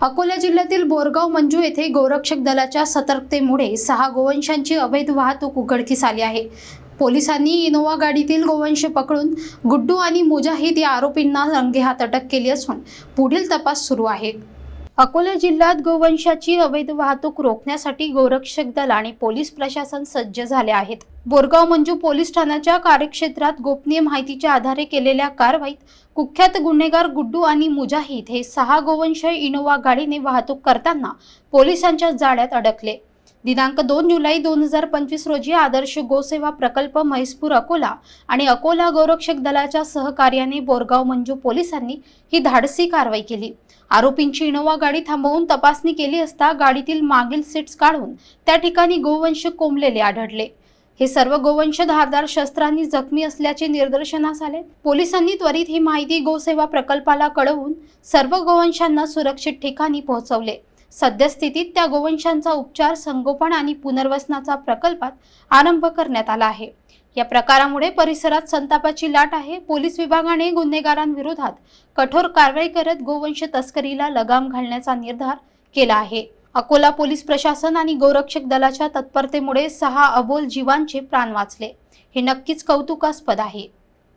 अकोला जिल्ह्यातील बोरगाव मंजू येथे गोरक्षक दलाच्या सतर्कतेमुळे सहा गोवंशांची अवैध वाहतूक उघडकीस आली आहे. पोलिसांनी इनोवा गाडीतील गोवंश पकडून गुड्डू आणि मुजाहिद या आरोपींना रंगेहात अटक केली असून पुढील तपास सुरू आहे. अकोला जिल्ह्यात गोवंशाची अवैध वाहतूक रोखण्यासाठी गोरक्षक दल आणि पोलीस प्रशासन सज्ज झाले आहेत. बोरगाव मंजू पोलीस ठाण्याच्या कार्यक्षेत्रात गोपनीय माहितीच्या आधारे केलेल्या कारवाईत कुख्यात गुन्हेगार गुड्डू आणि मुजाहिद हे सहा गोवंश इनोवा गाडीने वाहतूक करताना पोलिसांच्या जाळ्यात अडकले. दिनांक दोन जुलै दोन हजार पंचवीस रोजी आदर्श गोसेवा प्रकल्प म्हैसपूर अकोला आणि अकोला गोरक्षक दलाच्या सहकार्याने बोरगाव मंजू पोलिसांनी ही धाडसी कारवाई केली. आरोपींची इनोवा गाडी थांबवून तपासणी केली असता गाडीतील मागील सीट्स काढून त्या ठिकाणी गोवंश कोंबलेले आढळले. हे सर्व गोवंश धारदार शस्त्रांनी जखमी असल्याचे निदर्शनास आले. पोलिसांनी त्वरित ही माहिती गोसेवा प्रकल्पाला कळवून सर्व गोवंशांना सुरक्षित ठिकाणी पोहोचवले. सद्यस्थितीत त्या गोवंशांचा उपचार संगोपन आणि पुनर्वसनाचा प्रकल्पात आरंभ करण्यात आला आहे. या प्रकारामुळे परिसरात संतापाची लाट आहे. पोलीस विभागाने गुन्हेगारांविरोधात कठोर कारवाई करत गोवंश तस्करीला लगाम घालण्याचा निर्धार केला आहे. अकोला पोलीस प्रशासन आणि गोरक्षक दलाच्या तत्परतेमुळे सहा अबोल जीवांचे प्राण वाचले. हे नक्कीच कौतुकास्पद आहे.